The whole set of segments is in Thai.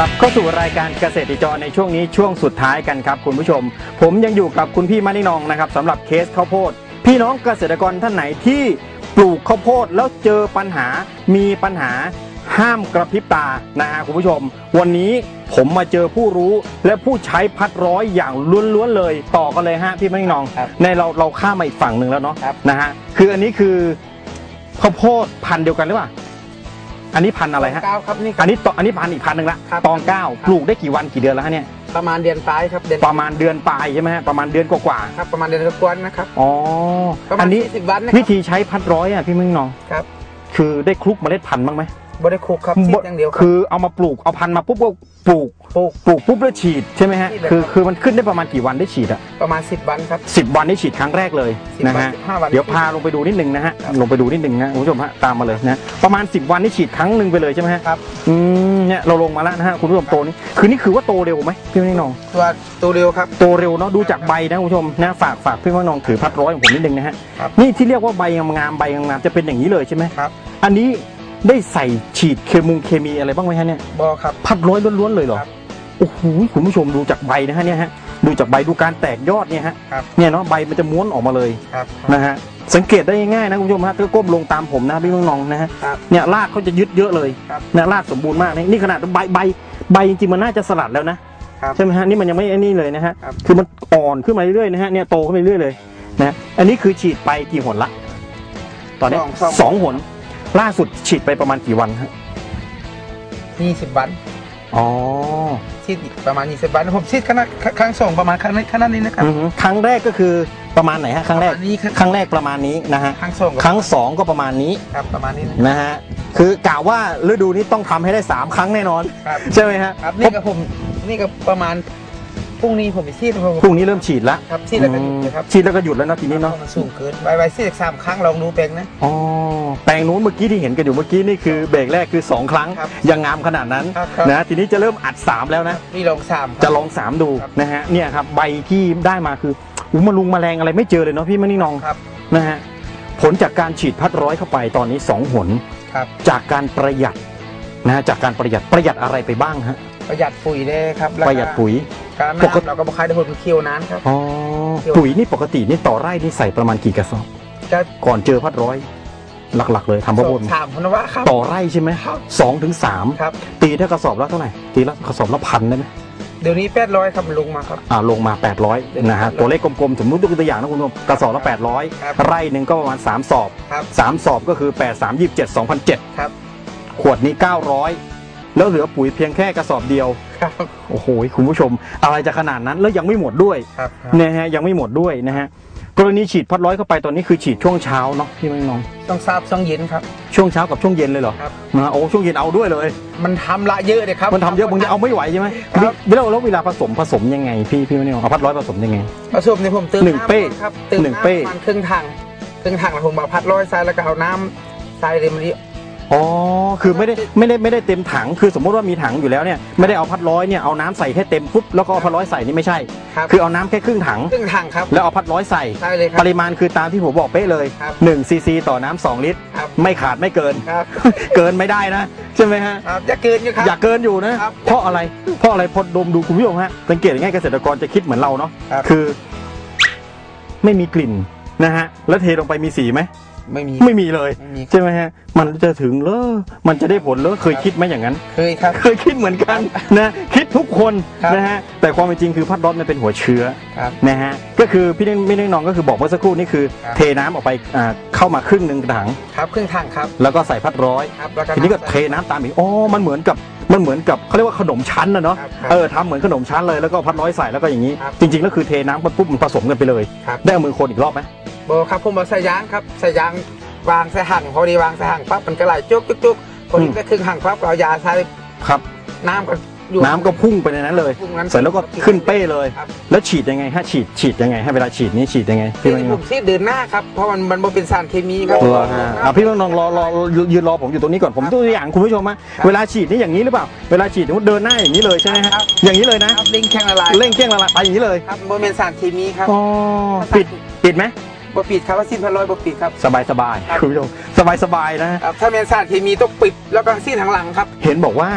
กลับเข้าสู่รายการเกษตรจรในช่วงนี้ช่วงสุดท้ายกันครับคุณผู้ชม ผมยังอยู่กับคุณพี่มานินองนะครับสำหรับเคสข้าวโพด พี่น้องเกษตรกรท่านไหนที่ปลูกข้าวโพดแล้วเจอปัญหามีปัญหาห้ามกระพริบตานะฮะคุณผู้ชม วันนี้ผมมาเจอผู้รู้และผู้ใช้พัดร้อยอย่างล้วนๆเลย ต่อกันเลยฮะพี่มานินองครับในเราเราข้ามมาอีกฝั่งหนึ่งแล้วเนาะครับ นะฮะคืออันนี้คือข้าวโพดพันธุ์เดียวกันหรือเปล่า อันนี้พันธุ์อะไรฮะ เก้าครับนี่คอัรันบนี้ตอันนี้พันอีกพันหนึ่งละครับตองเก้าครับ ปลูกได้กี่วันกี่เดือนแล้วฮะเนี่ย ประมาณเดือนปลายครับเดือนประมาณเดือนปลายใช่ไหมฮะ ประมาณเดือนกว่าครับประมาณเดือนกว่าๆนะครับๆอ๋อ ประมาอัณนนี้สิบวันนะควิรับธีใช้พัดร้อยอะพี่มึงนอง ครับ คือได้คลุกเมล็ดพันธุ์บ้างไหม บริคุกครับซีดอย่างเดียวครับ คือเอามาปลูกเอาพันธุ์มาปุ๊บก็ปลูกปลูกปลูกปุ๊บแล้วฉีดใช่ไหมฮะฉีดเลยคือครับคือมันขึ้นได้ประมาณกี่วันได้ฉีดอะประมาณ 10 วันครับ สิบวันได้ฉีดครั้งแรกเลย10นะวันฮะ 15 วัน เดี๋ยวพาลงไปดูนิดนึงนะฮะ ครับลงไปดูนิดนึงนะคุณผู้ชมฮะ ตามมาเลยนะ ประมาณ 10 วันนี่ฉีดครั้งหนึ่งไปเลยใช่ไหมฮะครับ อืมเนี่ยเราลงมาแล้วนะฮะคุณผู้ชมโตนี้คือนี่คือว่าโตเร็วไหมพี่มึงนอง ตัวตัวเร็วครับ โตเร็วเนาะ ดูจากใบนะคุณผู้ชมนะฝากฝากพี่พ่อน้องถือพัดร้อยของผมนิดนึงนะฮะ ครับ นี่ที่เรียกว่าใบงามๆใบงามๆจะเป็นอย่างนี้เลยใช่ไหม ครับ อันนี้ ได้ใส่ฉีดเคมุงเคมีอะไรบ้างไหมฮะเนี่ยบอครับ พัดร้อยล้วนๆเลยเหรอครับโอ้โหคุณผู้ชมดูจากใบนะฮะเนี่ยฮะดูจากใบดูการแตกยอดเนี่ยฮะครับ เนี่ยเนาะใบมันจะม้วนออกมาเลยครับ นะฮะสังเกตได้ง่ายๆนะคุณผู้ชมฮะถ้าก้มลงตามผมนะพี่น้องๆนะฮะครับเนี่ยรากเขาจะยึดเยอะเลยครับเนี่ยรากสมบูรณ์มากนี่นี่ขนาดใบใบใบจริงๆมันน่าจะสลัดแล้วนะครับใช่ไหมฮะนี่มันยังไม่ไอ้นี่เลยนะฮะครับ คือมันอ่อนขึ้นมาเรื่อยๆนะฮะเนี่ยโตขึ้นไปเรื่อยเลยนะอันนี้คือฉีดไปกี่หนละ ตอนเนี้ยสองสองหน ล่าสุดฉีดไปประมาณกี่วันฮะ20วันอ๋อซีดอีกประมาณ20วันผมซีดครั้งครั้งสองประมาณครั้งนี้ครั้งนั้นนี้นะครับ อือฮึครั้งแรกก็คือประมาณไหนฮะครั้งแรกประมาณนี้ครับ ครั้งแรกประมาณนี้นะฮะครั้งสองก็ครั้งสองก็ประมาณนี้ครับประมาณนี้นะนะฮะคือกะว่าฤดูนี้ต้องทำให้ได้สามครั้งแน่นอน ครับใช่ไหมฮะ ครับนี่ก็ผมนี่ก็ประมาณ พรุ่งนี้ผมไปซีดผมพรุ่งนี้เริ่มฉีดละครับซีดแล้วก็หยุดนะครับฉีดแล้วก็หยุดแล้วเนาะทีนี้เนาะมันสูงเกินใบใบซีดอีกสามครั้งลองดูเป็นนะอ๋อแปลงนู้นเมื่อกี้ที่เห็นกันอยู่เมื่อกี้นี่คือเบรกแรกคือ 2 ครั้งครับยังงามขนาดนั้นครับครับนะทีนี้จะเริ่มอัด 3 แล้วนะนี่ลองสามครับจะลอง 3 ดูครับนะฮะเนี่ยครับใบที่ได้มาคืออุ้มาลุงแมลงอะไรไม่เจอเลยเนาะพี่มณีนองครับนะฮะผลจากการฉีดพัดร้อยเข้าไปตอนนี้2หนครับจากการประหยัดนะฮะจากการประหยัดประหยัดอะไรไปบ้างฮะประหยัดปุ๋ยได้ครับแล้วปก็ระหยัดปุ๋ย การปกติ น้ำเราก็บอกใครได้ผลเคี่ยวน้ำครับ อ๋อเกี่ยว ปุ๋ยนี่ปกตินี่ต่อไร่นี่ใส่ประมาณกี่กระสอบจะก่อนเจอพัดร้อย หลักๆ เลยทำพระบนสามพันวะครับ ต่อไร่ใช่ไหมครับ สองถึงสามครับ ตีถ้ากระสอบละเท่าไหร่ตีละกระสอบละพันได้ไหมเดี๋ยวนี้แปดร้อยครับลุงมาครับ อ่าลงมา 800นะฮะตัวเลขกลมๆสมมติยกตัวอย่างนะคุณผู้ชมกระสอบละ ครับ800 ไร่หนึ่งก็ประมาณ 3 สอบ ครับ3 สอบก็คือ 8 3 27 2007 ครับ ขวดนี้ 900 แล้วเหลือปุ๋ยเพียงแค่กระสอบเดียว ครับ โอ้โหคุณผู้ชม อะไรจะขนาดนั้นแล้วยังไม่หมดด้วยครับนะฮะยังไม่หมดด้วยนะฮะกรณีฉีดพัดร้อยเข้าไปตอนนี้คือฉีดช่วงเช้าเนาะพี่ไม่น้องต้องทราบต้องเย็นครับช่ช่วงเช้ากับช่วงเย็นเลยเหรอครับนะโอ้ช่วงเย็นเอาด้วยเลย มันทำละเยอะเลยครับมันทำเยอะบางทีเอาไม่ไหวใช่ไหมครับแล้วแล้วเวลาผสมผสมยังไงพี่พี่ไม่น้องเอาพัดร้อยผสมยังไงผสมเนี่ยผมเติมหนึ่งำเป้ครับเติมหนึ่งน้ำเป้ประมาณครึ่งถังครึ่งถังแล้วผมเอาพัดร้อยใส่แล้วก็เอาน้ำใส่เลยมันนี้ อ๋อคือไม่ได้ไม่ได้ไม่ได้เต็มถัง คือสมมติว่ามีถังอยู่แล้วเนี่ยไม่ได้เอาพัดร้อยเนี่ยเอาน้ำใส่แค่เต็มปุ๊บแล้วก็เอาพัดร้อยใส่นี่ไม่ใช่ ครับคือเอาน้ำแค่ครึ่งถัง ครึ่งถังครับแล้วเอาพัดร้อยใส่ ใช่เลยครัปริมาณคือตามที่ผมบอกเป๊ะเลยครับ1ซีซีต่อน้ำ2ลิตร ครับ ไม่ขาดไม่เกิน ครับ เกินไม่ได้นะ ใช่ไหมฮะ ครับอย่าเกินอยู่ครับ อย่าเกินอยู่นะ ครับเพราะอะไร เพราะอะไรพอดมดูคุณผู้ชมฮะ สังเกตง่ายๆเกษตรกรจะคิดเหมือนเราเนาะครับ คือ ไม่มีกลิ่นนะฮะ แล้วเทลงไปมีสีไหม ไม่มี ไม่มีเลยไม่มี ใช่ไหมฮะ มันจะถึงเลอมันจะได้ผลเลอเคยคิดไหมอย่างนั้น เคยครับ เคยคิดเหมือนกันนะคิดทุกคนครับ นะฮะแต่ความเป็นจริงคือพัดร้อนมันเป็นหัวเชื้อครับ นะฮะก็คือพี่เน่งไม่เน่งน้องก็คือบอกเมื่อสักครู่นี่คือ ครับ เทน้ำออกไปอ่าเข้ามาครึ่งหนึ่งถัง ครับครึ่งถังครับแล้วก็ใส่พัดร้อย ครับแล้วก็ทีนี้ก็เทน้ำตามอีกอ๋อมันเหมือนกับมันเหมือนกับเขาเรียกว่าขนมชั้นนะเนาะครับครับ เออทำเหมือนขนมชั้นเลยแล้วก็พัดร้อยใส่แล้วก็อย่างนี้ ครับจริงๆแล้วคือเทน้ำปุ๊บมันผสมกันไปเลย ครับ ได้เอามือคนอีกรอบไหม โบครับผมเอาใส่ยางครับใส่ยางวางใส่หั่งพอดีวางใส่หั่งปั๊บมันก็ไหลจุกจุกจุกพอดีก็ครึ่งหั่งปั๊บเรายาใส่ครับน้ำก็อยู่ น้ำก็พุ่งไปในนั้นเลยพุ่งนั้นเสร็จแล้วก็ขึ้นเป้เลย ครับ แล้วฉีดยังไงฮะฉีดฉีดยังไงให้เวลาฉีดนี่ฉีดยังไงพี่ที่ไม่ผมซีดเดินหน้าครับเพราะมันมันบ่เป็นสารเคมีครับ ตัวฮะอะพี่น้องรอรอยืนยืนรอผมอยู่ตรงนี้ก่อนผมตัวอย่างคุณผู้ชมฮะครับเวลาฉีดนี่อย่างนี้หรือเปล่าเวลาฉีดเดินหน้าอย่างนี้เลยใช่ไหมฮะครับ อย่างนี้เลยนะ ครับลิงแข็งละลายเร่งเครื่องละลายไปอย่างนี้เลยครับบ่เป็นสารเคมีครับอ๋อปิดปิดไหม บ่ปิดครับว่าซีดพันร้อยบ่ปิดครับ สบายสบายครับคุณผู้ชมสบายสบายนะฮะครับถ้าเป็นสารเคมีต้องปิดแล้วก็ซีดทางหลังครับ เห็นบอกว่า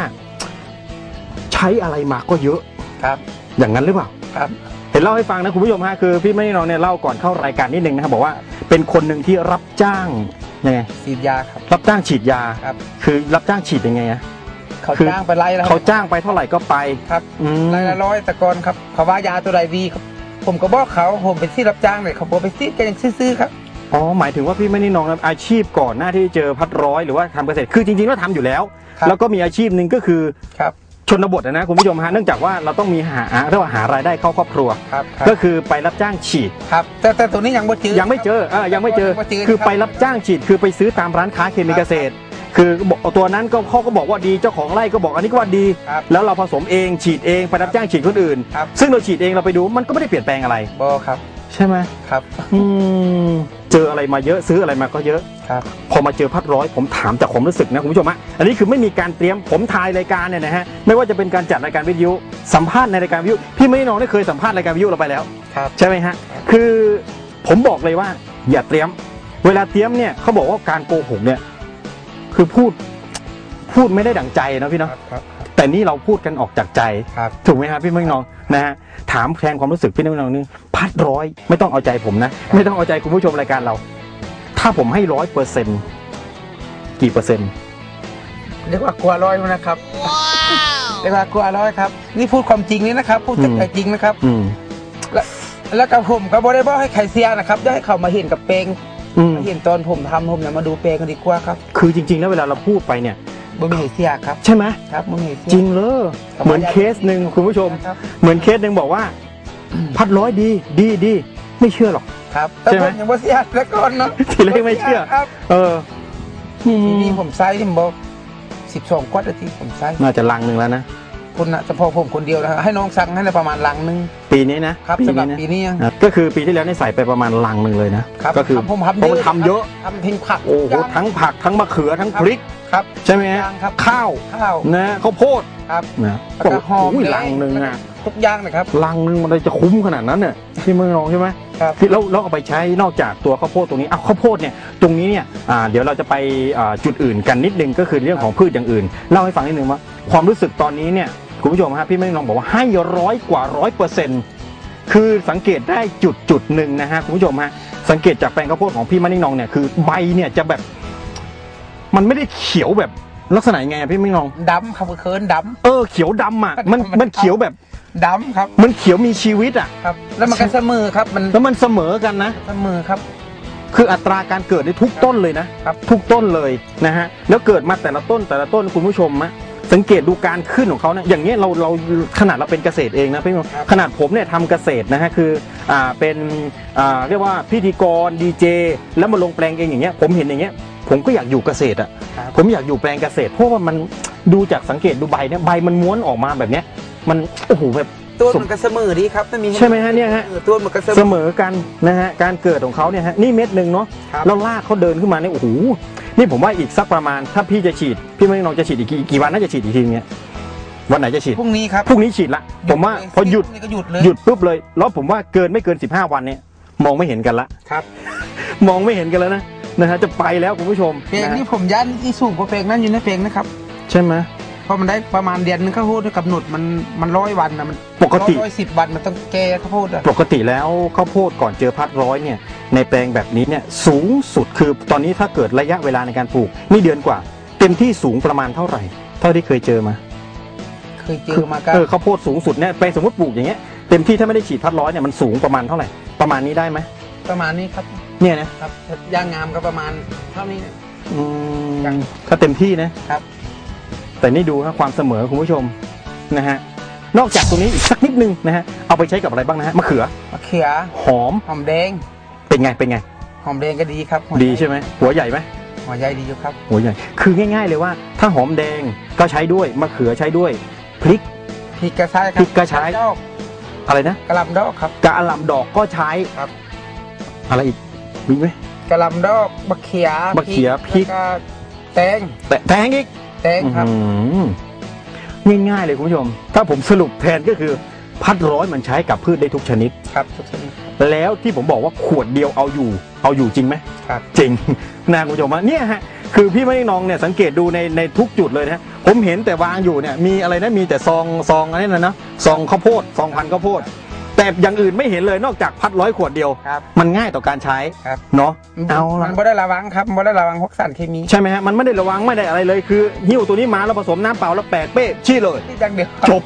ใช้ช้อะไรมาก็เยอะครับ อย่างนั้นหรือเปล่า ครับ เห็นเล่าให้ฟังนะคุณผู้ชมฮะคือพี่ไม่ได้น้องเนี่ยเล่าก่อนเข้ารายการนิดนึงนะครับบอกว่าเป็นคนหนึ่งที่รับจ้างยังไงฉีดยาครับ รับจ้างฉีดยาครับ คือรับจ้างฉีดยังไงอะ เขาคือ จ้างไปไล่แล้วเขาจ้างไปเท่าไหร่ก็ไปครับอืมไล่ละร้อยแต่ก่อนครับเขาว่ายาตัวใดดีครับ ผมก็บอกเขาผมเป็นที่รับจ้างเลยเขาบอกไปซีดกันยังซื้อๆครับ อ๋อหมายถึงว่าพี่ไม่ได้น้องอาชีพก่อนหน้าที่เจอพัดร้อยหรือว่าทำเกษตรคือจริงๆแล้วทำอยู่แล้ว ครับ แล้วก็มีอาชีพหนึ่งก็คือครับ ชนบทนะคุณผู้ชมฮะเนื่องจากว่าเราต้องมีหาเรียกว่าหารายได้เข้าครอบครัว ครับครับก็คือไปรับจ้างฉีด ครับแต่แต่ตัวนี้ยังไม่เจอ ยังไม่เจอเออยังไม่เจอ ยังไม่เจอ คือไปรับจ้างฉีดคือไปซื้อตามร้านค้าเคมีเกษตร คือบอกตัวนั้นก็เขาก็บอกว่าดีเจ้าของไร่ก็บอกอันนี้ก็ว่าดี ครับแล้วเราผสมเองฉีดเองไปรับจ้างฉีดคนอื่น ครับ ซึ่งเราฉีดเองเราไปดูมันก็ไม่ได้เปลี่ยนแปลงอะไร บอครับใช่ไหมครับอืมเจออะไรมาเยอะซื้ออะไรมาก็เยอะ ครับพอมาเจอพัดร้อยผมถามจากความรู้สึกนะคุณผู้ชมฮะอันนี้คือไม่มีการเตรียมผมทายรายการเนี่ยนะฮะไม่ว่าจะเป็นการจัดรายการวิทยุสัมภาษณ์ในรายการวิทยุพี่ไม่ได้น้องได้เคยสัมภาษณ์รายการวิทยุเราไปแล้ว ครับใช่ไหมฮะ คือผมบอกเลยว่าอย่าเตรียม เวลาเตรียมเนี่ยเขาบอกว่าการโกหกเนี่ย คือพูดพูดไม่ได้ดั่งใจนะพี่ครัเนาะบครับแต่นี่เราพูดกันออกจากใจ ครับ ถูกไหมครับพี่เมืองนองนะฮะถามแทนความรู้สึกพี่เมืองนองนี่พัดร้อยไม่ต้องเอาใจผมนะ ไม่ต้องเอาใจคุณผู้ชมรายการเรา ถ้าผมให้ร้อยเปอร์เซ็นกี่เปอร์เซ็นต์เรียกว่ากลัวร้อยมั้ยนะครับเรียกว่ากลัวร้อยครับ นี่พูดความจริงนี่นะครับ พูดจากใจจริงนะครับ อืมแล้วแล้วกับผมก็บอได้บอกให้ใครเสียนะครับได้ให้เขามาเห็นกับเปลง อืมมาเห็นตอนผมทำผมเนี่ยมาดูเปลงกันดีกว่าครับคือจริง ๆ แล้วเวลาเราพูดไปเนี่ยบ่มีเหตุเสียครับ ใช่ไหมครับบ่มีเหตุเสีย จริงเลยเหมือนเคสหนึ่งคุณผู้ชม ครับ เหมือนเคสหนึ่งบอกว่า พัดร้อยดีดีดีไม่เชื่อหรอก ครับแต่ใช่ไหผม มยังบ่เสียแล้วก่อนเนาะทีแรกไม่เชื่อ ครับเอออืทีมนี้ผมใช้ที่ผมบอกสิบสองกว่านาทีผมใช้น่าจะลังหนึ่งแล้วนะ คุณนะเฉพาะผมคนเดียวนะให้น้องสั่งให้ได้ประมาณลังหนึง ปีนี้นะครับปีสำหรับนี้นะปีนี้อะก็คือปีที่แล้วนี่ใส่ไปประมาณลังหนึ่งเลยนะครับก็คือทำผมเพทำราะมันทำเยอะทำทิ้งผักโอ้โหย่างทั้งผักทั้งมะเขือทั้งพริกครับใช่ไหมฮะย่างครับข้าวข้าวนะข้าวโพดครับนะแล้วก็หอมโอ้ยแดลังหนึ่งอะทุกอย่างนะครับลังหนึ่งมันเลยจะคุ้มขนาดนั้นเนี่ยที่เมืองนองใช่ไหมครับที่แล้วแล้วเอาไปใช้นอกจากตัวข้าวโพดตรงนี้อ้าวข้าวโพดเนี่ยตรงนี้เนี่ยอ่าเดี๋ยวเราจะไปอ่าจุดอื่นกันนิดนึงก็คือเรื่องของพืชอย่างอื่นเล่าให้ฟังนิดนึงว่าความรู้สึกตอนนี้เนี่ย คุณผู้ชมฮะพี่ไม่ได้ลองบอกว่าให้ร้อยกว่าร้อยเปอร์เซ็นต์คือสังเกตได้จุดจุดหนึ่งนะฮะคุณผู้ชมฮะสังเกตจากแปลงข้าวโพดของพี่มะนิ่งนองเนี่ยคือใบเนี่ยจะแบบ มันไม่ได้เขียวแบบลักษณะยังไงอะพี่มะนิ่งนอง ดำครับเคินด เออเขียวดำอะมันมันเขียวแบบำดำครับมันเขียวมีชีวิตอะ ครับ แล้วมันก็เสมอครับมันแล้วมันเสมอกันนะ เสมอครับ คืออัตราการเกิดในทุกต้นเลยนะครับ ทุกต้นเลยนะฮะแล้วเกิดมาแต่ละต้นแต่ละต้นคุณผู้ชมมะ สังเกตดูการขึ้นของเขาเนี่ยอย่างเงี้ยเราเราขนาดเราเป็นเกษตรเองนะพี่น้องครับขนาดผมเนี่ยทำเกษตรนะฮะคืออ่าเป็นอ่าเรียกว่าพิธีกรดีเจแล้วมาลงแปลงเองอย่างเงี้ยผมเห็นอย่างเงี้ยผมก็อยากอยู่เกษตรอะครับผมอยากอยู่แปลงเกษตรเพราะว่ามันดูจากสังเกตดูใบเนี่ยใบมันม้วนออกมาแบบเนี้ยมันโอ้โหแบบตัวมันก็เสมอดีครับไม่มีใช่ไหมฮะเนี่ยฮะออตัวมันก็เสมเสอมอกันนะฮะการเกิดของเขาเนี่ยฮะนี่เม็ดหนึ่งเนาะครับแล้วลากเขาเดินขึ้นมาเนี่ยโอ้โห นี่ผมว่าอีกสักประมาณถ้าพี่จะฉีด พี่ไม่น้องจะฉีดอีกกี่กี่วันน่าจะฉีดอีกทีเนี่ยวันไหนจะฉีดพรุ่งนี้ครับพรุ่งนี้ฉีดละผมว่าพอหยุดพรุ่งนี้ก็หยุดเลยหยุดปุ๊บเลย แล้วผมว่าเกินไม่เกิน 15 วันเนี่ยมองไม่เห็นกันละครับ มองไม่เห็นกันแล้วนะนะฮะจะไปแล้วคุณผู้ชมเพลงนะนี้ฮะผมยันที่สูงกว่าเพลงนั้นอยู่ในเพลงนะครับ ใช่ไหมเพ ราะมันได้ประมาณเดือนนึงข้าวโพดด้วยกำหนดมันมันร้อยวันนะมันปกติ ร้อยสิบวันมันต้องแก้ข้าวโพดอะปกติแล้วข้าวโพดก่อนเจอพัดร้อยเนี่ยในแปลงแบบนี้เนี่ยสูงสุดคือตอนนี้ถ้าเกิดระยะเวลาในการปลูกนี่เดือนกว่า เต็มที่สูงประมาณเท่าไหร่ เท่าที่เคยเจอมาเคยเจอมากันเออข้าวโพดสูงสุดเนี่ยแปลงสมมติปลูกอย่างเงี้ยเต็มที่ถ้าไม่ได้ฉีดพัดร้อยเนี่ยมันสูงประมาณเท่าไหร่ประมาณนี้ได้ไหมประมาณนี้ครับเนี่ยนะครับย่างงามก็ประมาณเท่านี้นะอืมยังถ้าเต็มที่นะครับ แต่นี่ดูครับความเสมอคุณผู้ชมนะฮะนอกจากตรงนี้อีกสักนิดนึงนะฮะเอาไปใช้กับอะไรบ้างนะฮะมะเขือมะเขือหอมหอมแดงเป็นไงเป็นไง หอมแดงก็ดีครับหัวดีใช่ไหมหัวใหญ่ไหมหัวใหญ่ดีอยู่ครับหัวใหญ่ คือง่าย ๆ เลยว่า ถ้าหอมแดงก็ใช้ด้วยมะเขือใช้ด้วยพริกพริกกระชายครัพริกกระชายดอกอะไรนะกระหลำดอกครับกะหล่ำดอกก็ใช้ครับ อะไรอีกมีไหมกระหลำดอกมะเขือมะเขือพริกแล้วก็แตงแต่แตงอีก แตงครับ อื้อหือง่ายๆเลยคุณผู้ชม ถ้าผมสรุปแทนก็คือ พัดร้อยมันใช้กับพืชได้ทุกชนิด ครับทุกชนิดแล้วที่ผมบอกว่าขวดเดียวเอาอยู่ เอาอยู่จริงไหม ครับ จริง นะคุณผู้ชมฮะเนี่ยฮะคือพี่ไม่ได้น้องเนี่ยสังเกตดูในในทุกจุดเลยนะฮะผมผมเห็นแต่วางอยู่เนี่ยมีอะไรนะมีแต่ซองซองอะไรนะนะซองข้าวโพดซองพันธุ์ข้าวโพด แต่อย่างอื่นไม่เห็นเลยนอกจากพัดร้อยขวดเดียว ครับ มันง่ายต่อการใช้ครับ เนาะเอามัละนไม่ได้ระวังครับไม่ได้ระวังพวกสารเคมีใช่ไหมฮะมันไม่ได้ระวังไม่ได้อะไรเลยคือหิ้วตัวนี้มาแล้วผสมน้ำเปล่าแล้วแปะเป้ชี้เลย ที่จังเดียว จบ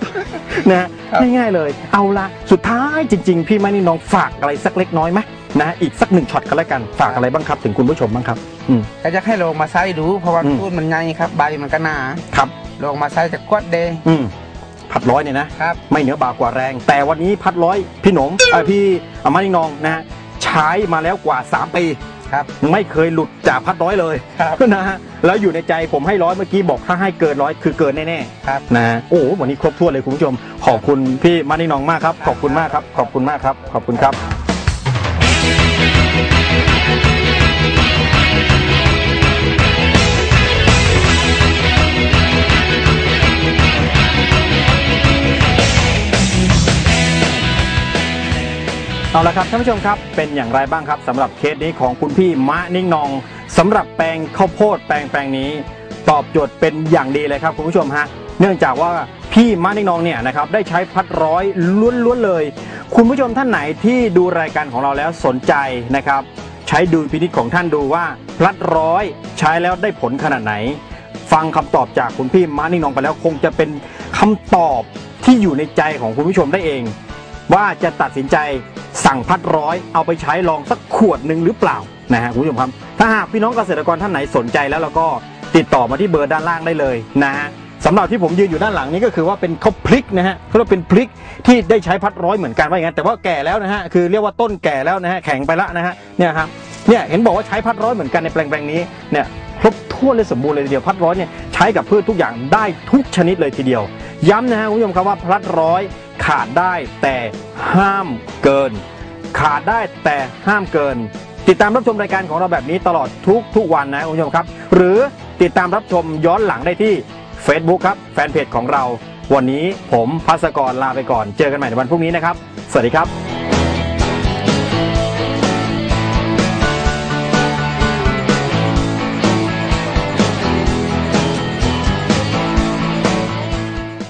นะฮะครับ ง่ายๆเลย เอาละสุดท้ายจริง ๆ พี่มานี่น้องฝากอะไรสักเล็กน้อยไหมนะอีกสักหนึ่งช็อตกันแล้วกันฝากอะไรบ้างครับ ถึงคุณผู้ชมบ้างครับ อืม ก็จะให้ลงมาใช้ดู เพราะว่าอืมต้นมันใหญ่ครับ ใบมันก็หนาครับลงมาใช้จะกวดเดย์อืม พัดร้อยเนี่ยนะครับ ไม่เหนือบากว่าแรง แต่วันนี้พัดร้อยพี่หนมเอ่อพี่อามานินองนะฮะใช้มาแล้วกว่า 3 ปี ครับ ไม่เคยหลุดจากพัดร้อยเลยครับ นะฮะแล้วอยู่ในใจผมให้ร้อยเมื่อกี้บอกถ้าให้เกินร้อยคือเกินแน่ครับ ๆนะฮะโอ้โหวันนี้ครบถ้วนเลยคุณผู้ชม ขอบคุณพี่มานินองมากครับ ขอบคุณมากครับ ขอบคุณมากครับ ขอบคุณครับ เอาละครับท่านผู้ชมครับเป็นอย่างไรบ้างครับสำหรับเคสนี้ของคุณพี่มะนิ่งนองสำหรับแปลงข้าวโพดแปลงแปลงนี้ ตอบโจทย์เป็นอย่างดีเลยครับคุณผู้ชมฮะเนื่องจากว่าพี่มะนิ่งนองเนี่ยนะครับได้ใช้พัดร้อยล้วนๆเลย คุณผู้ชมท่านไหนที่ดูรายการของเราแล้วสนใจนะครับ ใช้ดูพินิจของท่านดูว่าพัดร้อยใช้แล้วได้ผลขนาดไหน ฟังคำตอบจากคุณพี่มานิ่งนองไปแล้วคงจะเป็นคำตอบที่อยู่ในใจของคุณผู้ชมได้เอง ว่าจะตัดสินใจสั่งพัดร้อยเอาไปใช้ลองสักขวดหนึ่งหรือเปล่านะฮะคุณผู้ชมครับ ถ้าหากพี่น้องเกษตรกรท่านไหนสนใจแล้วเราก็ติดต่อมาที่เบอร์ด้านล่างได้เลยนะฮะสำหรับที่ผมยืนอยู่ด้านหลังนี้ก็คือว่าเป็นข้าวพริกนะฮะเขาเรียกว่าเป็นพริกที่ได้ใช้พัดร้อยเหมือนกันว่าอย่างนั้นแต่ว่าแก่แล้วนะฮะคือเรียกว่าต้นแก่แล้วนะฮะแข็งไปแล้วนะฮะเนี่ยครับเนี่ยเห็นบอกว่าใช้พัดร้อยเหมือนกันในแปลงแปลงนี้เนี่ยครบถ้วนเลยสมบูรณ์เลยทีเดียวพัดร้อยเนี่ยใช้กับพืชทุกอย่างได้ทุกชนิดเลยทีเดียว ย้ำนะฮะคุณผู้ชมครับว่าพลัดร้อยขาดได้แต่ห้ามเกิน ขาดได้แต่ห้ามเกิน ติดตามรับชมรายการของเราแบบนี้ตลอดทุกทุกวันนะคุณผู้ชมครับ หรือติดตามรับชมย้อนหลังได้ที่ Facebook ครับแฟนเพจของเรา วันนี้ผมพัสกรลาไปก่อน เจอกันใหม่ในวันพรุ่งนี้นะครับ สวัสดีครับ